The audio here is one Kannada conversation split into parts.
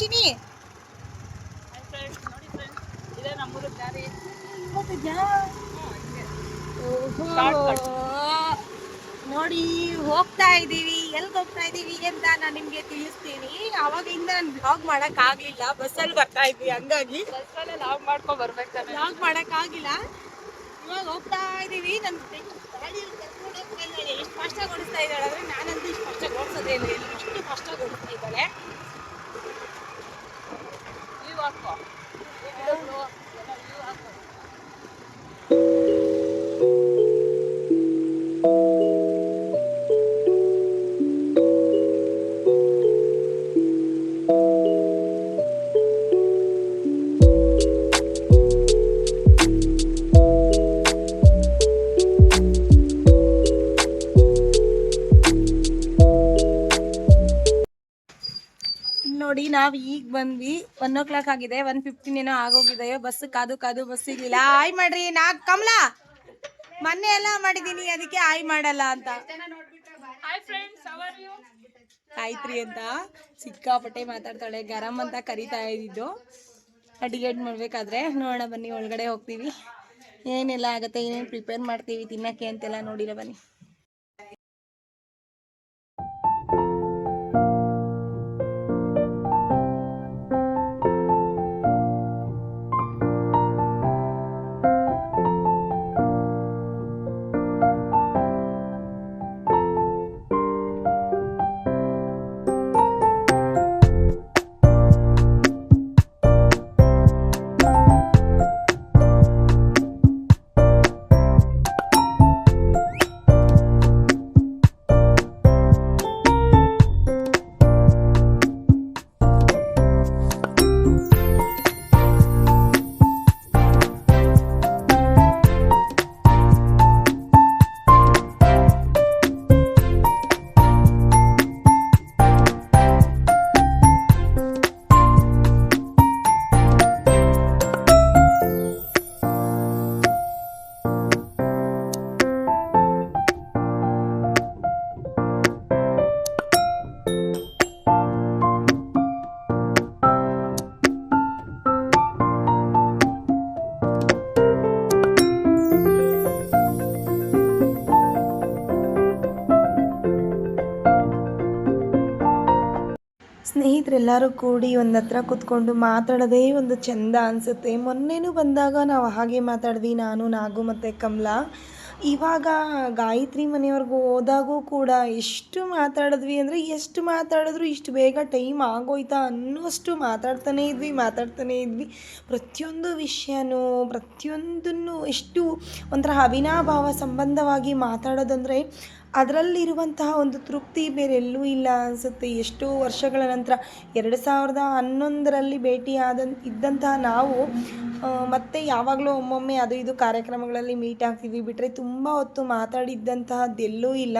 ಚಿನಿ. ನೋಡಿ ಹೋಗ್ತಾ ಇದೀವಿ ಎಲ್ಗ್ ಹೋಗ್ತಾ ಇದೀವಿ ಅಂತ ನಾನು ನಿಮ್ಗೆ ತಿಳಿಸ್ತೀನಿ. ಅವಾಗಿಂದ ನಾನು ಬ್ಲಾಗ್ ಮಾಡಕ್ ಆಗ್ಲಿಲ್ಲ. ಬಸ್ಸಲ್ಲಿ ಬರ್ತಾ ಇದ್ವಿ ಹಂಗಾಗಿ. ಬಸ್ಸಲ್ಲೇ ಲಾಗ್ ಮಾಡ್ಕೊಂಡ್ ಬರ್ಬೇಕು ಲಾಗ್ ಮಾಡಕ್ ಆಗಿಲ್ಲ. ಇವಾಗ ಹೋಗ್ತಾ ಇದೀವಿ ನನ್ ಗಾಡಿಯಲ್ಲಿ ಕರ್ಕೊಂಡು ಹೋಗ್ತಾ ಇದ್ದಾಳೆ. ಎಷ್ಟು ಕಷ್ಟ ಓಡಿಸ್ತಾ ಇದ್ದಾಳೆ ಅಂದ್ರೆ ನಾನಂತೂ ಇಷ್ಟು ಕಷ್ಟ ಓಡಿಸೋದೇ ಇಲ್ಲ. ಇಲ್ಲಿ ಇಷ್ಟು ಕಷ್ಟ ಓಡಿಸ್ತಾ ಇದ್ದಾಳೆ. ಒನ್ ಓ ಕ್ಲಾಕ್ ಆಗಿದೆ ಒನ್ ಫಿಫ್ಟೀನ್ ಏನೋ ಆಗೋಗಿದೆ ಬಸ್ ಕಾದು ಕಾದು ಬಸ್ ಸಿಗ್ಲಿಲ್ಲ ಆಯ್ ಮಾಡ್ರಿ ನಾ ಕಮಲ! ಮೊನ್ನೆ ಎಲ್ಲ ಮಾಡಿದೀನಿ ಅದಕ್ಕೆ ಆಯ್ ಮಾಡಲ್ಲ ಅಂತ. ಕಾಯ್ತ್ರಿ ಅಂತ. ಸಿಕ್ಕಾಪಟ್ಟೆ ಮಾತಾಡ್ತಾಳೆ ಗರಂ ಅಂತ ಕರಿತಾ ಇದ್ದಿದ್ದು. ಅಡಿಗೆ ಮಾಡ್ಬೇಕಾದ್ರೆ ನೋಡೋಣ ಬನ್ನಿ ಒಳಗಡೆ ಹೋಗ್ತೀವಿ. ಏನೆಲ್ಲ ಆಗುತ್ತೆ ಏನೇನು ಪ್ರಿಪೇರ್ ಮಾಡ್ತೀವಿ ತಿನ್ನಕ್ಕೆ ಅಂತೆಲ್ಲ ನೋಡಿರ ಬನ್ನಿ. ಸ್ನೇಹಿತರೆಲ್ಲರೂ ಕೂಡಿ ಒಂದು ಹತ್ರ ಕೂತ್ಕೊಂಡು ಮಾತಾಡೋದೇ ಒಂದು ಚಂದ ಅನಿಸುತ್ತೆ. ಮೊನ್ನೆನೂ ಬಂದಾಗ ನಾವು ಹಾಗೆ ಮಾತಾಡ್ವಿ ನಾನು, ನಾಗು ಮತ್ತು ಕಮಲಾ. ಇವಾಗ ಗಾಯತ್ರಿ ಮನೆಯವ್ರಿಗೂ ಹೋದಾಗೂ ಕೂಡ ಎಷ್ಟು ಮಾತಾಡಿದ್ವಿ ಅಂದರೆ ಎಷ್ಟು ಮಾತಾಡಿದ್ರು ಇಷ್ಟು ಬೇಗ ಟೈಮ್ ಆಗೋಯ್ತಾ ಅನ್ನೋಷ್ಟು ಮಾತಾಡ್ತಾನೇ ಇದ್ವಿ ಮಾತಾಡ್ತಾನೇ ಇದ್ವಿ. ಪ್ರತಿಯೊಂದು ವಿಷಯನೂ, ಪ್ರತಿಯೊಂದನ್ನು ಎಷ್ಟು ಒಂಥರ ಅವಿನಾಭಾವ ಸಂಬಂಧವಾಗಿ ಮಾತಾಡೋದಂದರೆ ಅದರಲ್ಲಿರುವಂತಹ ಒಂದು ತೃಪ್ತಿ ಬೇರೆಲ್ಲೂ ಇಲ್ಲ ಅನಿಸುತ್ತೆ. ಎಷ್ಟೋ ವರ್ಷಗಳ ನಂತರ ಎರಡು ಸಾವಿರದ ಹನ್ನೊಂದರಲ್ಲಿ ಭೇಟಿಯಾದ ಇದ್ದಂತಹ ನಾವು ಮತ್ತೆ ಯಾವಾಗಲೂ ಒಮ್ಮೊಮ್ಮೆ ಅದು ಇದು ಕಾರ್ಯಕ್ರಮಗಳಲ್ಲಿ ಮೀಟ್ ಆಗ್ತೀವಿ. ಬಿಟ್ಟರೆ ತುಂಬ ಹೊತ್ತು ಮಾತಾಡಿದ್ದಂತಹದ್ದು ಎಲ್ಲೂ ಇಲ್ಲ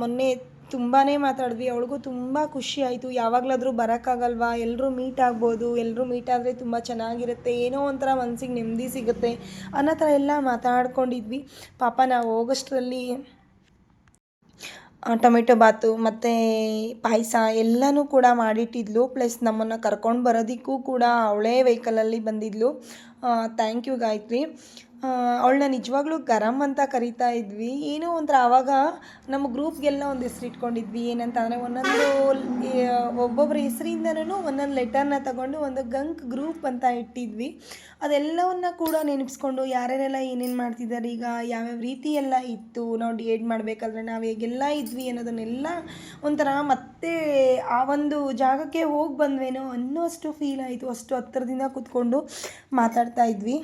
ಮೊನ್ನೆ ತುಂಬಾ ಮಾತಾಡಿದ್ವಿ. ಅವಳಿಗೂ ತುಂಬ ಖುಷಿ ಆಯಿತು. ಯಾವಾಗಲಾದರೂ ಬರೋಕ್ಕಾಗಲ್ವಾ? ಎಲ್ಲರೂ ಮೀಟ್ ಆಗ್ಬೋದು. ಎಲ್ಲರೂ ಮೀಟ್ ಆದರೆ ತುಂಬ ಚೆನ್ನಾಗಿರುತ್ತೆ. ಏನೋ ಒಂಥರ ಮನಸ್ಸಿಗೆ ನೆಮ್ಮದಿ ಸಿಗುತ್ತೆ ಅನ್ನೋ ಥರ ಎಲ್ಲ ಮಾತಾಡ್ಕೊಂಡಿದ್ವಿ. ಪಾಪ ನಾವು ಹೋಗೋಷ್ಟರಲ್ಲಿ ಆ, ಟೊಮೆಟೊ ಬಾತು ಮತ್ತು ಪಾಯಸ ಎಲ್ಲನೂ ಕೂಡ ಮಾಡಿಟ್ಟಿದ್ಲು. ಪ್ಲಸ್ ನಮ್ಮನ್ನು ಕರ್ಕೊಂಡು ಬರೋದಕ್ಕೂ ಕೂಡ ಅವಳೇ ವೆಹಿಕಲಲ್ಲಿ ಬಂದಿದ್ಲು. Thank you Gayathri. ಅವಳನ್ನ ನಿಜವಾಗ್ಲೂ ಗರಂ ಅಂತ ಕರಿತಾ ಇದ್ವಿ. ಏನೋ ಒಂಥರ ಆವಾಗ ನಮ್ಮ ಗ್ರೂಪ್ಗೆಲ್ಲ ಒಂದು ಹೆಸರು ಇಟ್ಕೊಂಡಿದ್ವಿ. ಏನಂತ ಅಂದರೆ ಒಂದೊಂದು ಒಬ್ಬೊಬ್ಬರ ಹೆಸರಿಂದನೂ ಒಂದೊಂದು ಲೆಟರ್ನ ತಗೊಂಡು ಒಂದು ಗಂಕ್ ಗ್ರೂಪ್ ಅಂತ ಇಟ್ಟಿದ್ವಿ. ಅದೆಲ್ಲವನ್ನ ಕೂಡ ನೆನಪಿಸ್ಕೊಂಡು ಯಾರ್ಯಾರೆಲ್ಲ ಏನೇನು ಮಾಡ್ತಿದ್ದಾರೆ ಈಗ ಯಾವ್ಯಾವ ರೀತಿ ಎಲ್ಲ ಇತ್ತು, ನಾವು ಡಿ ಏಡ್ ಮಾಡಬೇಕಾದ್ರೆ ನಾವು ಹೇಗೆಲ್ಲ ಇದ್ವಿ ಅನ್ನೋದನ್ನೆಲ್ಲ ಒಂಥರ ಮತ್ತೆ ಆ ಒಂದು ಜಾಗಕ್ಕೆ ಹೋಗಿ ಬಂದ್ವೇನೋ ಅನ್ನೋಷ್ಟು ಫೀಲ್ ಆಯಿತು. ಅಷ್ಟು ಹತ್ತಿರದಿಂದ ಕೂತ್ಕೊಂಡು ಮಾತಾಡ್ತಾ ಇದ್ವಿ.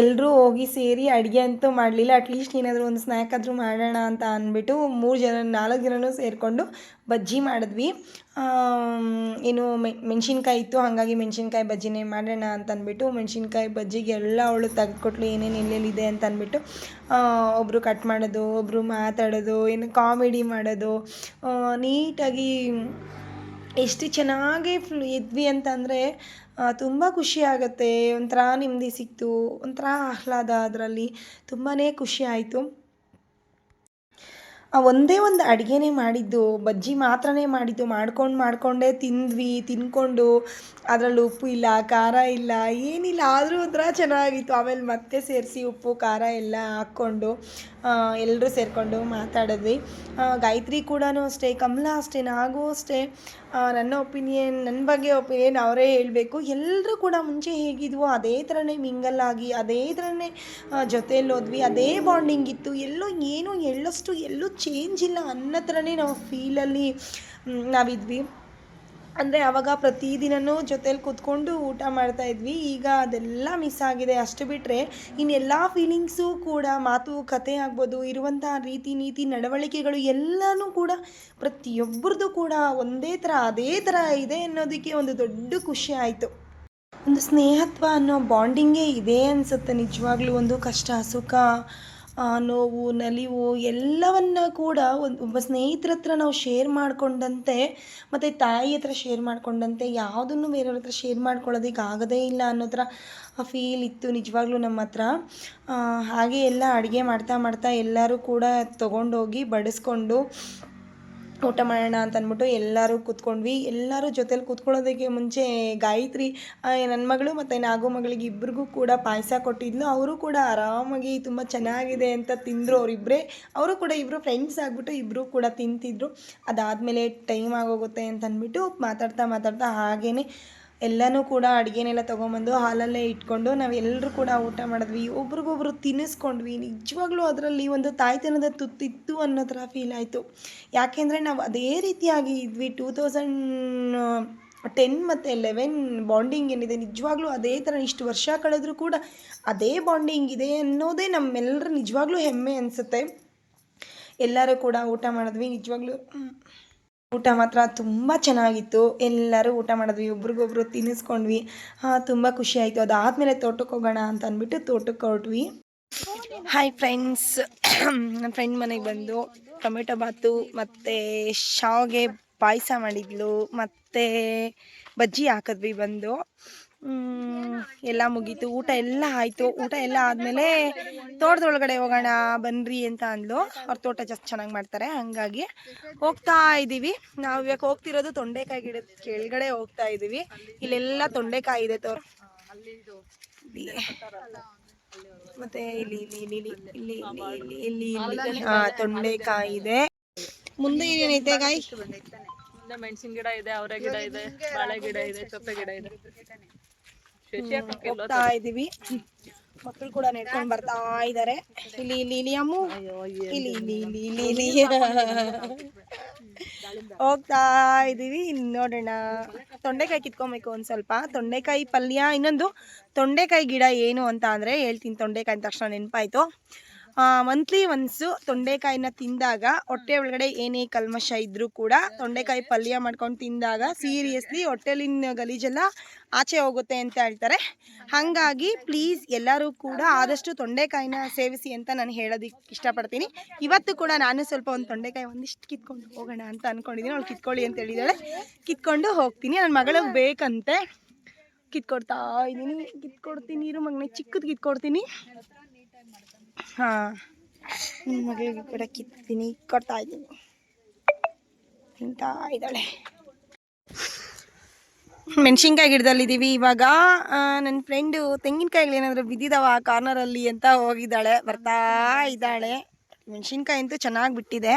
ಎಲ್ಲರೂ ಹೋಗಿ ಸೇರಿ ಅಡುಗೆ ಅಂತೂ ಮಾಡಲಿಲ್ಲ. ಅಟ್ಲೀಸ್ಟ್ ಏನಾದರೂ ಒಂದು ಸ್ನ್ಯಾಕ್ ಆದರೂ ಮಾಡೋಣ ಅಂತ ಅಂದ್ಬಿಟ್ಟು ಮೂರು ಜನ, ನಾಲ್ಕು ಜನನೂ ಸೇರಿಕೊಂಡು ಬಜ್ಜಿ ಮಾಡಿದ್ವಿ. ಏನು ಮೆಣಸಿನ್ಕಾಯಿ ಇತ್ತು, ಹಾಗಾಗಿ ಮೆಣಸಿನ್ಕಾಯಿ ಬಜ್ಜಿನೇ ಮಾಡೋಣ ಅಂತ ಅಂದ್ಬಿಟ್ಟು ಮೆಣಸಿನ್ಕಾಯಿ ಬಜ್ಜಿಗೆ ಎಲ್ಲ ಅವಳು ತೆಗೆದುಕೊಟ್ಲು, ಏನೇನು ಎಲ್ಲೆಲ್ಲಿದೆ ಅಂತ ಅಂದ್ಬಿಟ್ಟು. ಒಬ್ಬರು ಕಟ್ ಮಾಡೋದು ಒಬ್ಬರು ಮಾತಾಡೋದು, ಏನು ಕಾಮಿಡಿ ಮಾಡೋದು. ನೀಟಾಗಿ ಎಷ್ಟು ಚೆನ್ನಾಗಿ ಫ್ಲ್ ಇದ್ವಿ ಅಂತಂದರೆ ತುಂಬ ಆಗುತ್ತೆ. ಒಂಥರ ನೆಮ್ಮದಿ ಸಿಕ್ತು. ಒಂಥರ ಆಹ್ಲಾದ ಅದರಲ್ಲಿ. ತುಂಬಾ ಖುಷಿ ಆಯಿತು. ಒಂದೇ ಒಂದು ಅಡುಗೆನೇ ಮಾಡಿದ್ದು, ಬಜ್ಜಿ ಮಾತ್ರನೇ ಮಾಡಿದ್ದು, ಮಾಡ್ಕೊಂಡು ಮಾಡಿಕೊಂಡೇ ತಿಂದ್ವಿ ತಿಂದ್ಕೊಂಡು ಅದರಲ್ಲಿ ಉಪ್ಪು ಇಲ್ಲ, ಖಾರ ಇಲ್ಲ, ಏನಿಲ್ಲ. ಆದರೂ ಒಂಥರ ಚೆನ್ನಾಗಿತ್ತು. ಆಮೇಲೆ ಮತ್ತೆ ಸೇರಿಸಿ ಉಪ್ಪು, ಖಾರ ಎಲ್ಲ ಹಾಕ್ಕೊಂಡು ಎಲ್ಲರೂ ಸೇರಿಕೊಂಡು ಮಾತಾಡಿದ್ವಿ. ಗಾಯತ್ರಿ ಕೂಡ ಅಷ್ಟೇ, ಕಮಲ ಅಷ್ಟೇ, ನಾಗೂ ಅಷ್ಟೇ. ನನ್ನ ಒಪಿನಿಯನ್ ನನ್ನ ಬಗ್ಗೆ ಒಪಿನಿಯನ್ ಅವರೇ ಹೇಳಬೇಕು. ಎಲ್ಲರೂ ಕೂಡ ಮುಂಚೆ ಹೇಗಿದ್ವೋ ಅದೇ ಥರನೇ ಮಿಂಗಲ್ ಆಗಿ, ಅದೇ ಥರನೇ ಜೊತೆಯಲ್ಲಿ ಹೋದ್ವಿ. ಅದೇ ಬಾಂಡಿಂಗ್ ಇತ್ತು. ಎಲ್ಲೋ ಏನೂ ಎಳ್ಳಷ್ಟು ಎಲ್ಲೂ ಚೇಂಜ್ ಇಲ್ಲ ಅನ್ನೋ ಥರನೇ ನಾವು ಫೀಲಲ್ಲಿ ನಾವಿದ್ವಿ. ಅಂದರೆ ಆವಾಗ ಪ್ರತಿದಿನವೂ ಜೊತೇಲಿ ಕೂತ್ಕೊಂಡು ಊಟ ಮಾಡ್ತಾ ಇದ್ವಿ. ಈಗ ಅದೆಲ್ಲ ಮಿಸ್ ಆಗಿದೆ. ಅಷ್ಟು ಬಿಟ್ಟರೆ ಇನ್ನೆಲ್ಲ ಫೀಲಿಂಗ್ಸು ಕೂಡ ಮಾತು, ಕತೆ ಆಗ್ಬೋದು ಇರುವಂಥ ರೀತಿ ನೀತಿ, ನಡವಳಿಕೆಗಳು ಎಲ್ಲನೂ ಕೂಡ ಪ್ರತಿಯೊಬ್ಬರದ್ದು ಕೂಡ ಒಂದೇ ಥರ ಅದೇ ಥರ ಇದೆ ಅನ್ನೋದಕ್ಕೆ ಒಂದು ದೊಡ್ಡ ಖುಷಿ ಆಯಿತು. ಒಂದು ಸ್ನೇಹತ್ವ ಅನ್ನೋ ಬಾಂಡಿಂಗೇ ಇದೆ ಅನಿಸುತ್ತೆ ನಿಜವಾಗ್ಲೂ. ಒಂದು ಕಷ್ಟ, ಸುಖ ನೋವು, ನಲಿವು ಎಲ್ಲವನ್ನ ಕೂಡ ಒಂದು, ಒಬ್ಬ ಸ್ನೇಹಿತರ ಹತ್ರ ನಾವು ಶೇರ್ ಮಾಡಿಕೊಂಡಂತೆ, ಮತ್ತು ತಾಯಿ ಹತ್ರ ಶೇರ್ ಮಾಡಿಕೊಂಡಂತೆ, ಯಾವುದನ್ನು ಬೇರೆಯವ್ರ ಹತ್ರ ಶೇರ್ ಮಾಡ್ಕೊಳ್ಳೋದಕ್ಕೆ ಆಗೋದೇ ಇಲ್ಲ ಅನ್ನೋ ಥರ ಫೀಲ್ ಇತ್ತು ನಿಜವಾಗ್ಲೂ ನಮ್ಮ ಹತ್ರ. ಹಾಗೆ ಎಲ್ಲ ಅಡುಗೆ ಮಾಡ್ತಾ ಮಾಡ್ತಾ ಎಲ್ಲರೂ ಕೂಡ ತೊಗೊಂಡೋಗಿ ಬಡಿಸ್ಕೊಂಡು ಊಟ ಮಾಡೋಣ ಅಂತ ಅಂದ್ಬಿಟ್ಟು ಎಲ್ಲರೂ ಕೂತ್ಕೊಂಡ್ವಿ. ಎಲ್ಲರೂ ಜೊತೇಲಿ ಕೂತ್ಕೊಳ್ಳೋದಕ್ಕೆ ಮುಂಚೆ ಗಾಯತ್ರಿ ನನ್ನ ಮಗಳು ಮತ್ತು ನಾಗು ಮಗಳಿಗೆ ಇಬ್ಬರಿಗೂ ಕೂಡ ಪಾಯಸ ಕೊಟ್ಟಿದ್ಲು. ಅವರು ಕೂಡ ಆರಾಮಾಗಿ ತುಂಬ ಚೆನ್ನಾಗಿದೆ ಅಂತ ತಿಂದರು ಅವರಿಬ್ಬರೇ ಅವರು ಕೂಡ ಇಬ್ಬರು ಫ್ರೆಂಡ್ಸ್ ಆಗಿಬಿಟ್ಟು ಇಬ್ಬರು ಕೂಡ ತಿಂತಿದ್ರು. ಅದಾದಮೇಲೆ ಟೈಮ್ ಆಗೋಗುತ್ತೆ ಅಂತ ಅಂದ್ಬಿಟ್ಟು ಮಾತಾಡ್ತಾ ಮಾತಾಡ್ತಾ ಹಾಗೇ ಎಲ್ಲನೂ ಕೂಡ ಅಡುಗೆನೆಲ್ಲ ತೊಗೊಂಬಂದು ಹಾಲಲ್ಲೇ ಇಟ್ಕೊಂಡು ನಾವೆಲ್ಲರೂ ಕೂಡ ಊಟ ಮಾಡಿದ್ವಿ. ಒಬ್ರಿಗೊಬ್ರು ತಿನ್ನಿಸ್ಕೊಂಡ್ವಿ. ನಿಜವಾಗ್ಲೂ ಅದರಲ್ಲಿ ಒಂದು ತಾಯ್ತನದ ತುತ್ತಿತ್ತು ಅನ್ನೋ ಥರ ಫೀಲ್ ಆಯಿತು. ಯಾಕೆಂದರೆ ನಾವು ಅದೇ ರೀತಿಯಾಗಿ ಇದ್ವಿ. ಟೂ ತೌಸಂಡ್, ಟೆನ್ ಮತ್ತು ಲೆವೆನ್ ಬಾಂಡಿಂಗ್ ಏನಿದೆ, ನಿಜವಾಗ್ಲೂ ಅದೇ ಥರ ಇಷ್ಟು ವರ್ಷ ಕಳೆದರೂ ಕೂಡ ಅದೇ ಬಾಂಡಿಂಗ್ ಇದೆ ಅನ್ನೋದೇ ನಮ್ಮೆಲ್ಲರ ನಿಜವಾಗ್ಲೂ ಹೆಮ್ಮೆ ಅನಿಸುತ್ತೆ. ಎಲ್ಲರೂ ಕೂಡ ಊಟ ಮಾಡಿದ್ವಿ. ನಿಜವಾಗ್ಲೂ. ಊಟ ಮಾತ್ರ ತುಂಬ ಚೆನ್ನಾಗಿತ್ತು. ಎಲ್ಲರೂ ಊಟ ಮಾಡಿದ್ವಿ, ಒಬ್ರಿಗೊಬ್ರು ತಿನ್ನಿಸ್ಕೊಂಡ್ವಿ. ತುಂಬ ಖುಷಿ ಆಯಿತು. ಅದಾದಮೇಲೆ ತೋಟಕ್ಕೆ ಹೋಗೋಣ ಅಂತ ಅಂದ್ಬಿಟ್ಟು ತೋಟಕ್ಕೆ ಹೊರಟ್ವಿ. ಹಾಯ್ ಫ್ರೆಂಡ್ಸ್ ನನ್ನ ಫ್ರೆಂಡ್ ಮನೆಗೆ ಬಂದು ಟೊಮೆಟೊ ಬಾತು, ಮತ್ತು ಶಾವಿಗೆ ಪಾಯಸ ಮಾಡಿದ್ಲು, ಮತ್ತು ಬಜ್ಜಿ ಹಾಕಿದ್ವಿ ಬಂದು. ಎಲ್ಲ ಮುಗೀತು. ಊಟ ಎಲ್ಲ ಆಯ್ತು. ಊಟ ಎಲ್ಲ ಆದಮೇಲೆ ತೋಟದೊಳಗಡೆ ಹೋಗೋಣ ಬನ್ರಿ ಅಂತ ಅಂದ್ಲು. ಅವ್ರ ತೋಟ ಜಾಸ್ತಿ ಚೆನ್ನಾಗಿ ಮಾಡ್ತಾರೆ. ಹಾಗಾಗಿ ಹೋಗ್ತಾ ಇದೀವಿ. ನಾವು ಇವಾಗ ಹೋಗ್ತಿರೋದು ತೊಂಡೆಕಾಯಿ ಗಿಡದ ಕೆಳಗಡೆ ಹೋಗ್ತಾ ಇದ್ದೀವಿ ಇಲ್ಲೆಲ್ಲ ತೊಂಡೆಕಾಯಿ ಇದೆ ತೋರ್. ಮತ್ತೆ ಇಲ್ಲಿ ಇಲ್ಲಿ ಇಲ್ಲಿ ಇಲ್ಲಿ ಇಲ್ಲಿ ಇಲ್ಲಿ ಇಲ್ಲಿ ತೊಂಡೆಕಾಯಿ ಇದೆ. ಮುಂದೆ ಏನೇನೈತೆ ಕಾಯಿ ಮೆಣಸಿನ ಗಿಡ ಇದೆ, ಅವರೇ ಗಿಡ ಇದೆ, ಬಾಳೆ ಗಿಡ ಇದೆ, ಸೊಪ್ಪೆ ಗಿಡ ಇದೆ. ಹೋಗ್ತಾ ಇದೀವಿ. ಮಕ್ಕಳು ಕೂಡ ನೆಡ್ಕೊಂಡು ಬರ್ತಾ ಇದ್ದಾರೆ ಇಲ್ಲಿ ಇಲ್ಲಿ ಇಲ್ಲಿ ಅಮ್ಮು. ಇಲ್ಲಿ ಇಲ್ಲಿ ಇಲ್ಲಿ ಇಲ್ಲಿ. ಇಲ್ಲಿ ಹೋಗ್ತಾ ಇದೀವಿ. ನೋಡೋಣ. ತೊಂಡೆಕಾಯಿ ಕಿತ್ಕೊಬೇಕು ಒಂದು ಸ್ವಲ್ಪ. ತೊಂಡೆಕಾಯಿ ಪಲ್ಯ ಇನ್ನೊಂದು ತೊಂಡೆಕಾಯಿ ಗಿಡ ಏನು ಅಂತ ಅಂದ್ರೆ ಹೇಳ್ತೀನಿ. ತೊಂಡೆಕಾಯಿ ಅಂದ ತಕ್ಷಣ ನೆನಪಾಯ್ತು. ಮಂತ್ಲಿ ಒನ್ಸು ತೊಂಡೆಕಾಯಿನ ತಿಂದಾಗ ಹೊಟ್ಟೆ ಒಳಗಡೆ ಏನೇ ಕಲ್ಮಶ ಇದ್ರೂ ಕೂಡ ತೊಂಡೆಕಾಯಿ ಪಲ್ಯ ಮಾಡ್ಕೊಂಡು ತಿಂದಾಗ ಸೀರಿಯಸ್ಲಿ ಹೊಟ್ಟೆಲಿನ ಗಲೀಜೆಲ್ಲ ಆಚೆ ಹೋಗುತ್ತೆ ಅಂತ ಹೇಳ್ತಾರೆ. ಹಾಗಾಗಿ ಪ್ಲೀಸ್ ಎಲ್ಲರೂ ಕೂಡ ಆದಷ್ಟು ತೊಂಡೆಕಾಯಿನ ಸೇವಿಸಿ ಅಂತ ನಾನು ಹೇಳೋದಕ್ಕೆ ಇಷ್ಟಪಡ್ತೀನಿ. ಇವತ್ತು ಕೂಡ ನಾನು ಸ್ವಲ್ಪ ಒಂದು ತೊಂಡೆಕಾಯಿ ಒಂದಿಷ್ಟು ಕಿತ್ಕೊಂಡು ಹೋಗೋಣ ಅಂತ ಅಂದ್ಕೊಂಡಿದ್ದೀನಿ ಅವಳು ಕಿತ್ಕೊಳ್ಳಿ ಅಂತ ಹೇಳಿದಾಳೆ. ಕಿತ್ಕೊಂಡು ಹೋಗ್ತೀನಿ. ನನ್ನ ಮಗಳಿಗೆ ಬೇಕಂತೆ. ಕಿತ್ಕೊಡ್ತಾ ಇದ್ದೀನಿ ಕಿತ್ಕೊಡ್ತೀನಿ. ಇರು ಮಗನೇ. ಚಿಕ್ಕದು ಕಿತ್ಕೊಡ್ತೀನಿ. ಹಾಂ. ನನ್ನ ಮಗಳಿಗೆ ಕೂಡ ಕಿತ್ತೀನಿ ಕೊಡ್ತಾ ಇದ್ದೀನಿ. ತಿಂತಾ ಇದ್ದಾಳೆ. ಮೆಣಸಿನ್ಕಾಯಿ ಗಿಡದಲ್ಲಿದ್ದೀವಿ ಇವಾಗ. ನನ್ನ ಫ್ರೆಂಡು ತೆಂಗಿನಕಾಯಿಗಳು ಏನಾದರೂ ಬಿದ್ದಿದಾವ ಆ ಕಾರ್ನರಲ್ಲಿ ಅಂತ ಹೋಗಿದ್ದಾಳೆ. ಬರ್ತಾ ಇದ್ದಾಳೆ. ಮೆಣಸಿನ್ಕಾಯಿ ಅಂತೂ ಚೆನ್ನಾಗಿ ಬಿಟ್ಟಿದೆ.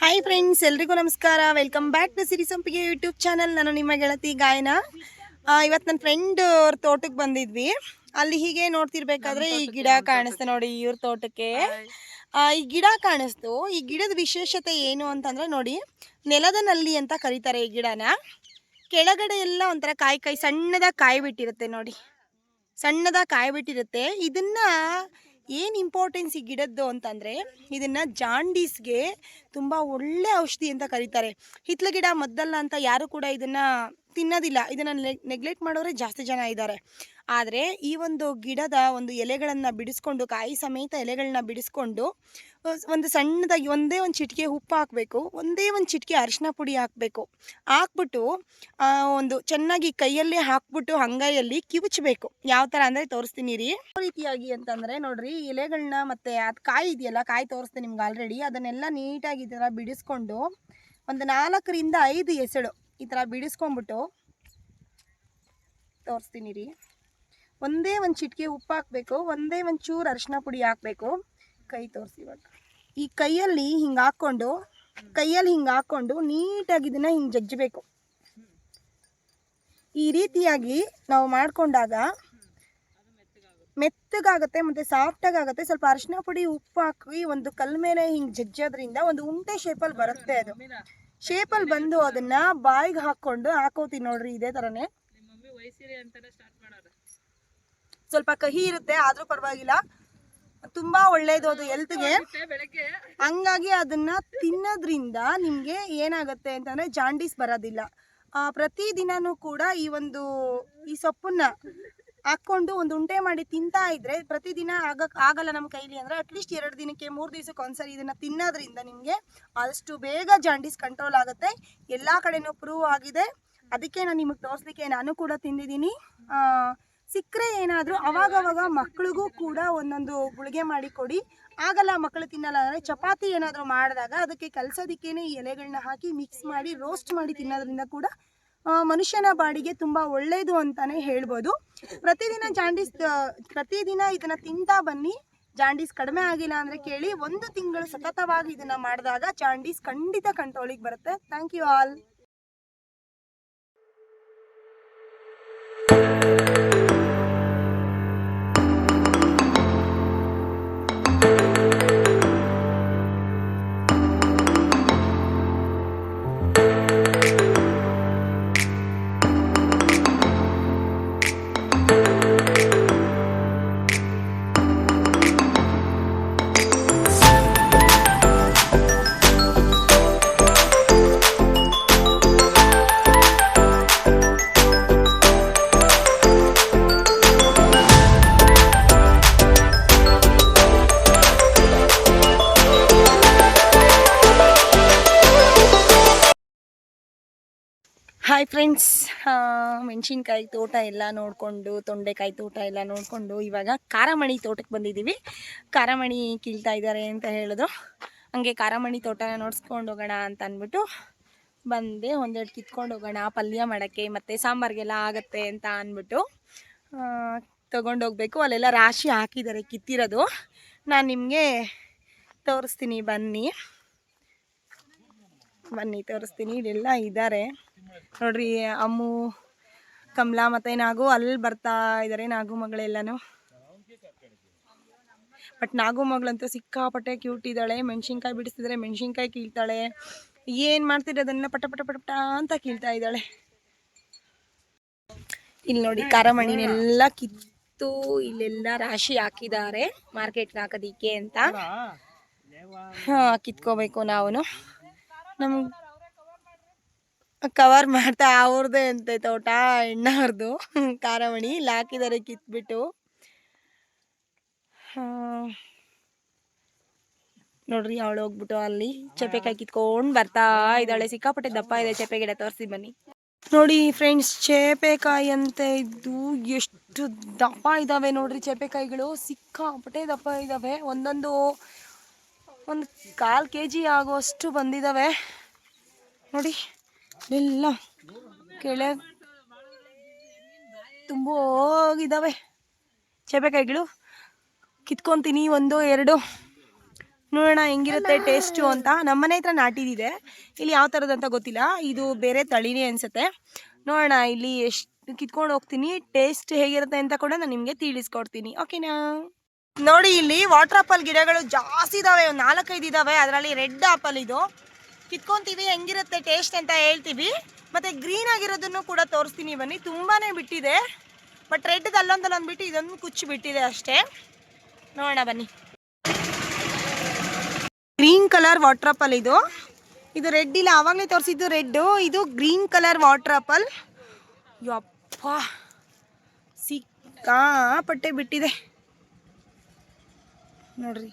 ಹಾಯ್ ಫ್ರೆಂಡ್ಸ್ ಎಲ್ರಿಗೂ ನಮಸ್ಕಾರ. ವೆಲ್ಕಮ್ ಬ್ಯಾಕ್ ಟು ಸಿರಿ ಸಂಪಿಗೆ ಯೂಟ್ಯೂಬ್ ಚಾನಲ್ ನಾನು ನಿಮ್ಮ ಗೆಳತಿ ಗಾಯನ. ಇವತ್ತು ನನ್ನ ಫ್ರೆಂಡ್ ಅವ್ರ ತೋಟಕ್ಕೆ ಬಂದಿದ್ವಿ. ಅಲ್ಲಿ ಹೀಗೆ ನೋಡ್ತಿರ್ಬೇಕಾದ್ರೆ ಈ ಗಿಡ ಕಾಣಿಸ್ತು ನೋಡಿ ಇವ್ರ ತೋಟಕ್ಕೆ. ಈ ಗಿಡ ಕಾಣಿಸ್ತು. ಈ ಗಿಡದ ವಿಶೇಷತೆ ಏನು ಅಂತಂದ್ರೆ ನೋಡಿ ನೆಲದ ನಲ್ಲಿ ಅಂತ ಕರೀತಾರೆ ಈ ಗಿಡನ. ಕೆಳಗಡೆ ಎಲ್ಲ ಒಂಥರ ಕಾಯಿ ಕಾಯಿ ಸಣ್ಣದ ಕಾಯಿ ಬಿಟ್ಟಿರುತ್ತೆ ನೋಡಿ. ಸಣ್ಣದ ಕಾಯಿ ಬಿಟ್ಟಿರುತ್ತೆ. ಇದನ್ನ ಏನು ಇಂಪಾರ್ಟೆನ್ಸ್ ಈ ಗಿಡದ್ದು ಅಂತಂದರೆ ಇದನ್ನು ಜಾಂಡೀಸ್ಗೆ ತುಂಬ ಒಳ್ಳೆ ಔಷಧಿ ಅಂತ ಕರೀತಾರೆ. ಹಿತ್ಲ ಗಿಡ ಮದ್ದಲ್ಲ ಅಂತ ಯಾರು ಕೂಡ ಇದನ್ನು ತಿನ್ನೋದಿಲ್ಲ. ಇದನ್ನು ನೆಗ್ಲೆಕ್ಟ್ ಮಾಡೋರೆ ಜಾಸ್ತಿ ಜನ ಇದ್ದಾರೆ ಆದರೆ ಈ ಒಂದು ಗಿಡದ ಒಂದು ಎಲೆಗಳನ್ನು ಬಿಡಿಸ್ಕೊಂಡು, ಕಾಯಿ ಸಮೇತ ಎಲೆಗಳನ್ನ ಬಿಡಿಸ್ಕೊಂಡು ಒಂದು ಸಣ್ಣದಾಗಿ ಒಂದೇ ಒಂದು ಚಿಟಿಕೆ ಉಪ್ಪು ಹಾಕಬೇಕು, ಒಂದೇ ಒಂದು ಚಿಟಿಕೆ ಅರಿಶಿನ ಪುಡಿ ಹಾಕಬೇಕು. ಹಾಕ್ಬಿಟ್ಟು ಒಂದು ಚೆನ್ನಾಗಿ ಕೈಯಲ್ಲೇ ಹಾಕ್ಬಿಟ್ಟು ಹಂಗೈಯಲ್ಲಿ ಕಿವುಚಬೇಕು. ಯಾವ ಥರ ಅಂದರೆ ತೋರಿಸ್ತೀನಿ ರೀ. ಯಾವ ರೀತಿಯಾಗಿ ಅಂತಂದರೆ ನೋಡಿರಿ ಎಲೆಗಳನ್ನ ಮತ್ತು ಅದು ಕಾಯಿ ಇದೆಯಲ್ಲ, ಕಾಯಿ ತೋರಿಸ್ತೀನಿ ನಿಮ್ಗೆ ಆಲ್ರೆಡಿ ಅದನ್ನೆಲ್ಲ ನೀಟಾಗಿ ಈ ಬಿಡಿಸ್ಕೊಂಡು, ಒಂದು ನಾಲ್ಕರಿಂದ ಐದು ಎಸಳು ಈ ಥರ ಬಿಡಿಸ್ಕೊಂಬಿಟ್ಟು ತೋರಿಸ್ತೀನಿ ರೀ. ಒಂದೇ ಒಂದು ಚಿಟಿಕೆ ಉಪ್ಪು ಹಾಕಬೇಕು, ಒಂದೇ ಒಂದು ಚೂರು ಅರಿಶಿನ ಪುಡಿ ಹಾಕಬೇಕು. ಕೈ ತೋರಿಸಿ ಇವಾಗ. ಈ ಕೈಯಲ್ಲಿ ಹಿಂಗೆ ಹಾಕ್ಕೊಂಡು, ಕೈಯಲ್ಲಿ ಹಿಂಗೆ ಹಾಕ್ಕೊಂಡು ನೀಟಾಗಿ ಇದನ್ನು ಹಿಂಗೆ ಜಜ್ಜಬೇಕು. ಈ ರೀತಿಯಾಗಿ ನಾವು ಮಾಡಿಕೊಂಡಾಗ ಮೆತ್ತಗಾಗುತ್ತೆ ಮತ್ತು ಸಾಫ್ಟಾಗಿ ಆಗುತ್ತೆ ಸ್ವಲ್ಪ ಅರಿಶಿನ ಪುಡಿ ಉಪ್ಪು ಹಾಕಿ ಒಂದು ಕಲ್ ಮೇಲೆ ಹಿಂಗೆ ಜಜ್ಜೋದ್ರಿಂದ ಒಂದು ಉಂಟೆ ಶೇಪಲ್ಲಿ ಬರುತ್ತೆ ಅದು. ಶೇಪಲ್ಲಿ ಬಂದು ಅದನ್ನ ಬಾಯಿಗೆ ಹಾಕೊಂಡು ಹಾಕೋತೀನಿ ನೋಡ್ರಿ ಇದೇ ತರನೇ. ಸ್ವಲ್ಪ ಕಹಿ ಇರುತ್ತೆ, ಆದರೂ ಪರವಾಗಿಲ್ಲ. ತುಂಬಾ ಒಳ್ಳೇದು ಅದು ಹೆಲ್ತ್ಗೆ ಹಂಗಾಗಿ ಅದನ್ನ ತಿನ್ನೋದ್ರಿಂದ ನಿಮಗೆ ಏನಾಗುತ್ತೆ ಅಂತಂದ್ರೆ ಜಾಂಡೀಸ್ ಬರೋದಿಲ್ಲ. ಪ್ರತಿದಿನನೂ ಕೂಡ ಈ ಒಂದು ಈ ಸೊಪ್ಪನ್ನ ಹಾಕ್ಕೊಂಡು ಒಂದು ಉಂಟೆ ಮಾಡಿ ತಿಂತಾ ಇದ್ರೆ ಪ್ರತಿದಿನ ಆಗ, ಆಗಲ್ಲ ನಮ್ಮ ಕೈಲಿ ಅಂದ್ರೆ ಅಟ್ಲೀಸ್ಟ್ ಎರಡು ದಿನಕ್ಕೆ ಮೂರು ದಿವಸಕ್ಕೆ ಒಂದ್ಸರಿ ಇದನ್ನ ತಿನ್ನೋದ್ರಿಂದ ನಿಮಗೆ ಆದಷ್ಟು ಬೇಗ ಜಾಂಡಿಸ್ ಕಂಟ್ರೋಲ್ ಆಗುತ್ತೆ. ಎಲ್ಲ ಕಡೆನೂ ಪ್ರೂವ್ ಆಗಿದೆ. ಅದಕ್ಕೆ ನಾನು ನಿಮಗೆ ತೋರಿಸ್ಲಿಕ್ಕೆ ನಾನು ಕೂಡ ತಿಂದಿದ್ದೀನಿ. ಸಿಕ್ಕರೆ ಏನಾದರೂ ಅವಾಗವಾಗ ಮಕ್ಳಿಗೂ ಕೂಡ ಒಂದೊಂದು ಗುಳಿಗೆ ಮಾಡಿ ಕೊಡಿ. ಆಗಲ್ಲ ಮಕ್ಕಳು ತಿನ್ನಲ್ಲ ಅಂದರೆ ಚಪಾತಿ ಏನಾದರೂ ಮಾಡಿದಾಗ ಅದಕ್ಕೆ ಕಲಸೋದಕ್ಕೇನೆ ಎಲೆಗಳನ್ನ ಹಾಕಿ ಮಿಕ್ಸ್ ಮಾಡಿ ರೋಸ್ಟ್ ಮಾಡಿ ತಿನ್ನೋದ್ರಿಂದ ಕೂಡ ಮನುಷ್ಯನ ಬಾಡಿಗೆ ತುಂಬ ಒಳ್ಳೆಯದು ಅಂತಲೇ ಹೇಳ್ಬೋದು. ಪ್ರತಿದಿನ ಜಾಂಡೀಸ್ ಪ್ರತಿದಿನ ಇದನ್ನು ತಿಂತಾ ಬನ್ನಿ. ಜಾಂಡೀಸ್ ಕಡಿಮೆ ಆಗಿಲ್ಲ ಅಂದರೆ ಕೇಳಿ, ಒಂದು ತಿಂಗಳು ಸತತವಾಗಿ ಇದನ್ನು ಮಾಡಿದಾಗ ಜಾಂಡೀಸ್ ಖಂಡಿತ ಕಂಟ್ರೋಲಿಗೆ ಬರುತ್ತೆ. Thank you all. Hi friends ಮೆಣಸಿನ್ಕಾಯಿ ತೋಟ ಎಲ್ಲ ನೋಡಿಕೊಂಡು, ತೊಂಡೆಕಾಯಿ ತೋಟ ಎಲ್ಲ ನೋಡಿಕೊಂಡು ಇವಾಗ ಕಾರಮಣಿ ತೋಟಕ್ಕೆ ಬಂದಿದ್ದೀವಿ. ಕಾರಮಣಿ ಕೀಳ್ತಾ ಇದ್ದಾರೆ ಅಂತ ಹೇಳಿದ್ರು ಹಂಗೆ ಕಾರಮಣಿ ತೋಟನ ನೋಡಿಸ್ಕೊಂಡು ಹೋಗೋಣ ಅಂತ ಅಂದ್ಬಿಟ್ಟು ಬಂದೆ. ಒಂದೆರಡು ಕಿತ್ಕೊಂಡು ಹೋಗೋಣ. ಪಲ್ಯ ಮಾಡೋಕ್ಕೆ ಮತ್ತು ಸಾಂಬಾರಿಗೆಲ್ಲ ಆಗುತ್ತೆ ಅಂತ ಅಂದ್ಬಿಟ್ಟು ತೊಗೊಂಡೋಗ್ಬೇಕು ಅಲ್ಲೆಲ್ಲ ರಾಶಿ ಹಾಕಿದ್ದಾರೆ ಕಿತ್ತಿರೋದು. ನಾನು ನಿಮಗೆ ತೋರಿಸ್ತೀನಿ ಬನ್ನಿ. ಬನ್ನಿ ತೋರಿಸ್ತೀನಿ. ಇಲ್ಲೆಲ್ಲ ಇದ್ದಾರೆ ನೋಡ್ರಿ ಅಮ್ಮು ಕಮಲಾ ಮತ್ತೆ ನಾಗು ಅಲ್ಲಿ ಬರ್ತಾ ಇದ್ದಾರೆ ನಾಗು ಮಗಳೆಲ್ಲನೂ ಬಟ್ ನಾಗು ಮಗಳಂತೂ ಸಿಕ್ಕಾಪಟ್ಟೆ ಕ್ಯೂಟ್ ಇದ್ದಾಳೆ. ಮೆಣಸಿನ್ಕಾಯಿ ಬಿಡಿಸ್ತಿದ್ರೆ ಮೆಣಸಿನ್ಕಾಯಿ ಕೀಳ್ತಾಳೆ. ಏನು ಮಾಡ್ತಿದ್ರೆ ಅದನ್ನ ಪಟ ಪಟ ಪಟ ಪಟ ಅಂತ ಕೀಳ್ತಾ ಇದ್ದಾಳೆ. ಇಲ್ಲಿ ನೋಡಿ ಖಾರಮಣಿನೆಲ್ಲ ಕಿತ್ತು ಇಲ್ಲೆಲ್ಲ ರಾಶಿ ಹಾಕಿದ್ದಾರೆ. ಮಾರ್ಕೆಟ್ಗೆ ಹಾಕೋದಿಕ್ಕೆ ಅಂತ. ಹಾಂ ಕಿತ್ಕೋಬೇಕು ನಾವು ನಮ್ಗೆ ಕವರ್ ಮಾಡ್ತಾ ಅವ್ರದ್ದೇ ಅಂತೆ ತೋಟ ಎಣ್ಣವ್ರದ್ದು ಕಾರಮಣಿ ಇಲ್ಲಿ ಹಾಕಿದ್ದಾರೆ ಕಿತ್ಬಿಟ್ಟು. ನೋಡ್ರಿ ಅವಳು ಹೋಗ್ಬಿಟ್ಟು ಅಲ್ಲಿ ಚಪೆಕಾಯಿ ಕಿತ್ಕೊಂಡು ಬರ್ತಾ ಇದ್ದಾಳೆ, ಸಿಕ್ಕಾಪಟ್ಟೆ ದಪ್ಪ ಇದೆ ಚಪೆ ಗಿಡ ತೋರಿಸಿ ಬನ್ನಿ. ನೋಡಿ ಫ್ರೆಂಡ್ಸ್ ಚೇಪೆಕಾಯಿ ಅಂತ ಇದ್ದು ಎಷ್ಟು ದಪ್ಪ ಇದ್ದಾವೆ ನೋಡ್ರಿ ಚೇಪೆಕಾಯಿಗಳು ಸಿಕ್ಕಾಪಟ್ಟೆ ದಪ್ಪ ಇದ್ದಾವೆ ಒಂದೊಂದು ಒಂದು ಕಾಲು ಕೆ ಜಿ ಆಗುವಷ್ಟು ಬಂದಿದ್ದಾವೆ ನೋಡಿ, ಎಲ್ಲ ಕೆಳೆ ತುಂಬ ಹೋಗಿದ್ದಾವೆ ಚೇಪೆಕಾಯಿಗಳು ಕಿತ್ಕೊತೀನಿ ಒಂದು, ಎರಡು. ನೋಡೋಣ ಹೆಂಗಿರುತ್ತೆ ಟೇಸ್ಟು ಅಂತ. ನಮ್ಮನೆ ಹತ್ರ ನಾಟಿದಿದೆ. ಇಲ್ಲಿ ಯಾವ ಥರದಂತ ಗೊತ್ತಿಲ್ಲ. ಇದು ಬೇರೆ ತಳಿನೇ ಅನಿಸುತ್ತೆ. ನೋಡೋಣ ಇಲ್ಲಿ ಎಷ್ಟು ಕಿತ್ಕೊಂಡು ಹೋಗ್ತೀನಿ, ಟೇಸ್ಟ್ ಹೇಗಿರುತ್ತೆ ಅಂತ ಕೂಡ ನಾನು ನಿಮಗೆ ತಿಳಿಸ್ಕೊಡ್ತೀನಿ. ಓಕೆನಾ? ನೋಡಿ ಇಲ್ಲಿ ವಾಟರ್ ಆಪಲ್ ಗಿಡಗಳು ಜಾಸ್ತಿ ಇದಾವೆ ನಾಲ್ಕೈದು ಇದಾವೆ, ಅದರಲ್ಲಿ ರೆಡ್ ಆಪಲ್ ಇದು. ಕಿತ್ಕೊಂತೀವಿ, ಹೆಂಗಿರುತ್ತೆ ಟೇಸ್ಟ್ ಅಂತ ಹೇಳ್ತೀವಿ. ಮತ್ತೆ ಗ್ರೀನ್ ಆಗಿರೋದನ್ನು ಕೂಡ ತೋರಿಸ್ತೀನಿ ಬನ್ನಿ. ತುಂಬಾನೇ ಬಿಟ್ಟಿದೆ. ಬಟ್ ರೆಡ್ ಅಲ್ಲೊಂದಲ್ಲೊಂದು ಬಿಟ್ಟು ಇದೊಂದು ಕುಚ್ಚು ಬಿಟ್ಟಿದೆ ಅಷ್ಟೇ. ನೋಡೋಣ ಬನ್ನಿ. ಗ್ರೀನ್ ಕಲರ್ ವಾಟರ್ ಆಪಲ್ ಇದು. ಇದು ರೆಡ್ ಇಲ್ಲ ಆವಾಗಲೇ ತೋರಿಸಿದ್ದು ರೆಡ್ ಇದು ಗ್ರೀನ್ ಕಲರ್ ವಾಟರ್ ಆಪಲ್ ಯಪ್ಪ, ಸಿಕ್ಕಾಪಟ್ಟೆ ಬಿಟ್ಟಿದೆ. ನೋಡ್ರಿ,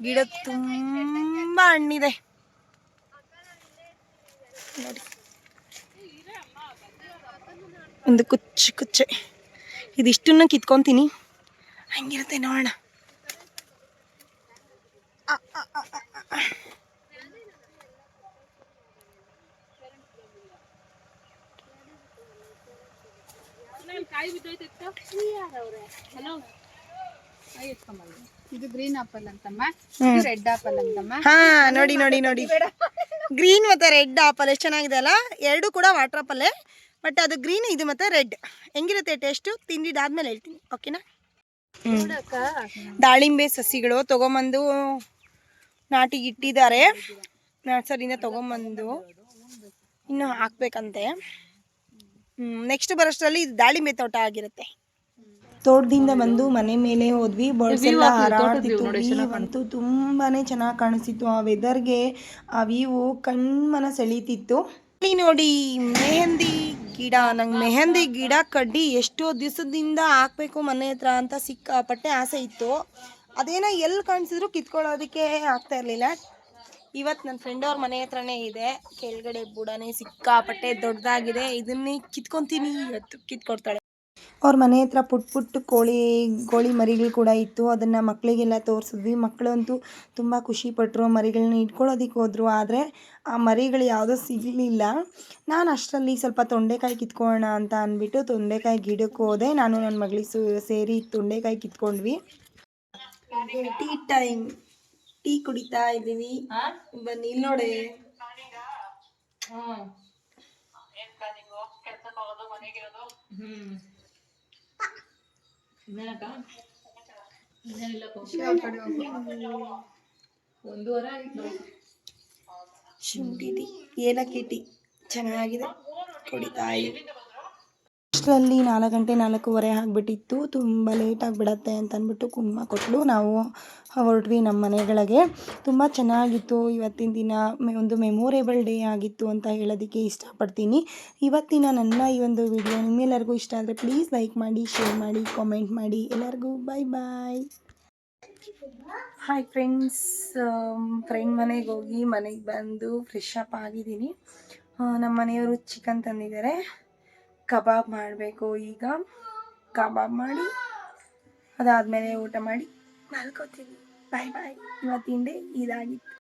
ಗಿಡ ತುಂಬ ಹಣ್ಣಿದೆ. ನೋಡಿ ಒಂದು ಕುಚ್ಚು ಕುಚ್ಚೆ. ಇದಿಷ್ಟನ್ನು ಕಿತ್ಕೊಂತೀನಿ. ಹಂಗಿರುತ್ತೆ ನೋಡೋಣ. ಕಾಯಿ ಬಿದ್ದೋಯ್ತು ಹಲೋ. ಇದು ಗ್ರೀನ್ ಆಪಲ್ ಅಂತಮ್ಮ. ಹ್ಮ್. ರೆಡ್ ಆಪಲ್ ಅಂತಮ್ಮ. ಹಾ ನೋಡಿ ನೋಡಿ ನೋಡಿ. ಗ್ರೀನ್ ಮತ್ತೆ ರೆಡ್ ಆಪಲ್ ಎಷ್ಟು ಚೆನ್ನಾಗಿದೆ ಅಲ್ಲ? ಎರಡು ಕೂಡ ವಾಟರ್ ಆಪಲ್ಲೇ ಬಟ್ ಅದು ಗ್ರೀನ್ ಇದು ಮತ್ತೆ ರೆಡ್ ಹೆಂಗಿರುತ್ತೆ ಟೇಸ್ಟು ತಿಂದಿದ್ದಾದ್ಮೇಲೆ ಹೇಳ್ತೀನಿ. ಓಕೆನಾ ದಾಳಿಂಬೆ ಸಸಿಗಳು ತಗೊಂಬಂದು ನಾಟಿ ಇಟ್ಟಿದ್ದಾರೆ. ನರ್ಸರಿಯಿಂದ ತಗೊಂಬಂದು ಇನ್ನು ಹಾಕ್ಬೇಕಂತೆ. ನೆಕ್ಸ್ಟ್ ಬರೋಷ್ಟರಲ್ಲಿ ಇದು ದಾಳಿಂಬೆ ತೋಟ ಆಗಿರುತ್ತೆ. ತೋಟದಿಂದ ಬಂದು ಮನೆ ಮೇಲೆ ಹೋದ್ವಿ. ಬರ್ಡ್ಸ್ ಎಲ್ಲ ಹಾರಾಡ್ತಿತ್ತು. ಅಂತೂ ತುಂಬಾನೇ ಚೆನ್ನಾಗಿ ಕಾಣಿಸ್ತಿತ್ತು. ಆ ವೆದರ್ಗೆ ಆ ವ್ಯೂ ಕಣ್ಮನ ಸೆಳೀತಿತ್ತು. ನೋಡಿ ಮೆಹಂದಿ ಗಿಡ. ನಂಗೆ ಮೆಹಂದಿ ಗಿಡ ಕಡ್ಡಿ ಎಷ್ಟೋ ದಿವಸದಿಂದ ಹಾಕ್ಬೇಕು ಮನೆ ಹತ್ರ ಅಂತ ಸಿಕ್ಕಾಪಟ್ಟೆ ಆಸೆ ಇತ್ತು. ಅದೇನೋ ಎಲ್ಲಿ ಕಾಣಿಸಿದ್ರು ಕಿತ್ಕೊಳ್ಳೋದಕ್ಕೆ ಆಗ್ತಾ ಇರಲಿಲ್ಲ. ಇವತ್ತು ನನ್ನ ಫ್ರೆಂಡ್ ಅವ್ರ ಮನೆ ಹತ್ರನೇ ಇದೆ. ಕೆಳಗಡೆ ಬುಡನೇ ಸಿಕ್ಕಾಪಟ್ಟೆ ದೊಡ್ಡದಾಗಿದೆ ಇದನ್ನೇ ಕಿತ್ಕೊಂತೀನಿ ಇವತ್ತು. ಕಿತ್ಕೊಡ್ತಾಳೆ. ಅವ್ರ ಮನೆ ಹತ್ರ ಪುಟ್ ಪುಟ್ಟ ಕೋಳಿ ಕೋಳಿ ಮರಿಗಳು ಕೂಡ ಇತ್ತು. ಅದನ್ನು ಮಕ್ಕಳಿಗೆಲ್ಲ ತೋರಿಸಿದ್ವಿ. ಮಕ್ಕಳಂತೂ ತುಂಬ ಖುಷಿ ಪಟ್ಟರು ಮರಿಗಳನ್ನ ಇಟ್ಕೊಳ್ಳೋದಕ್ಕೆ ಹೋದರು. ಆದರೆ ಆ ಮರಿಗಳು ಯಾವುದೂ ಸಿಗಲಿಲ್ಲ. ನಾನು ಅಷ್ಟರಲ್ಲಿ ಸ್ವಲ್ಪ ತೊಂಡೆಕಾಯಿ ಕಿತ್ಕೊಳ್ಳೋಣ ಅಂತ ಅಂದ್ಬಿಟ್ಟು ತೊಂಡೆಕಾಯಿ ಗಿಡಕ್ಕೆ ಹೋದೆ. ನಾನು ನನ್ನ ಮಗಳಿಗೆ ಸು ಸೇರಿ ತೊಂಡೆಕಾಯಿ ಕಿತ್ಕೊಂಡ್ವಿ. ಟೀ ಟೈಮ್ ಟೀ ಕುಡಿತಾ ಇದ್ದೀವಿ. ಬನ್ನಿ ಇಲ್ಲಿ ನೋಡೆ. ಹ್ಮ್ ಹ್ಮ್ ಇನ್ನೇನಕ್ಕ ಇನ್ನೇನಿಲ್ಲಕ್ಕ ಒಂದೂವರೆ ಆಗಿತ್ತು ನೋಡಿ. ಶುಂಠಿ ಟೀ ಏಲಕ್ಕಿ ಟೀ ಚೆನ್ನಾಗಿದೆ ಕುಡಿತಾ ಇದ್ದೀವಿ ಅಷ್ಟರಲ್ಲಿ ನಾಲ್ಕು ಗಂಟೆ ನಾಲ್ಕೂವರೆ ಆಗಿಬಿಟ್ಟಿತ್ತು. ತುಂಬ ಲೇಟಾಗಿ ಬಿಡತ್ತೆ ಅಂತ ಅಂದ್ಬಿಟ್ಟು ಕುಂಕುಮ ಕೊಟ್ಟಲು ನಾವು ಹೊರಟ್ವಿ ನಮ್ಮ ಮನೆಗಳಿಗೆ ತುಂಬ ಚೆನ್ನಾಗಿತ್ತು. ಇವತ್ತಿನ ದಿನ ಒಂದು ಮೆಮೊರೇಬಲ್ ಡೇ ಆಗಿತ್ತು ಅಂತ ಹೇಳೋದಕ್ಕೆ ಇಷ್ಟಪಡ್ತೀನಿ. ಇವತ್ತಿನ ನನ್ನ ಈ ಒಂದು ವಿಡಿಯೋ ನಿಮ್ಮೆಲ್ಲರಿಗೂ ಇಷ್ಟ ಆದರೆ ಪ್ಲೀಸ್ ಲೈಕ್ ಮಾಡಿ ಶೇರ್ ಮಾಡಿ ಕಾಮೆಂಟ್ ಮಾಡಿ. ಎಲ್ಲರಿಗೂ bye bye hi friends friend ಮನೆಗೆ ಹೋಗಿ ಮನೆಗೆ ಬಂದು ಫ್ರೆಶ್ ಅಪ್ ಆಗಿದ್ದೀನಿ. ನಮ್ಮ ಮನೆಯವರು ಚಿಕನ್ ತಂದಿದ್ದಾರೆ. ಕಬಾಬ್ ಮಾಡಬೇಕು ಈಗ. ಕಬಾಬ್ ಮಾಡಿ ಅದಾದಮೇಲೆ ಊಟ ಮಾಡಿ. ಮಲ್ಕೋತೀನಿ. ಬಾಯ್ ಬಾಯ್ ಇವತ್ತಿನ ಡೇ ಇದಾಗಿತ್ತು.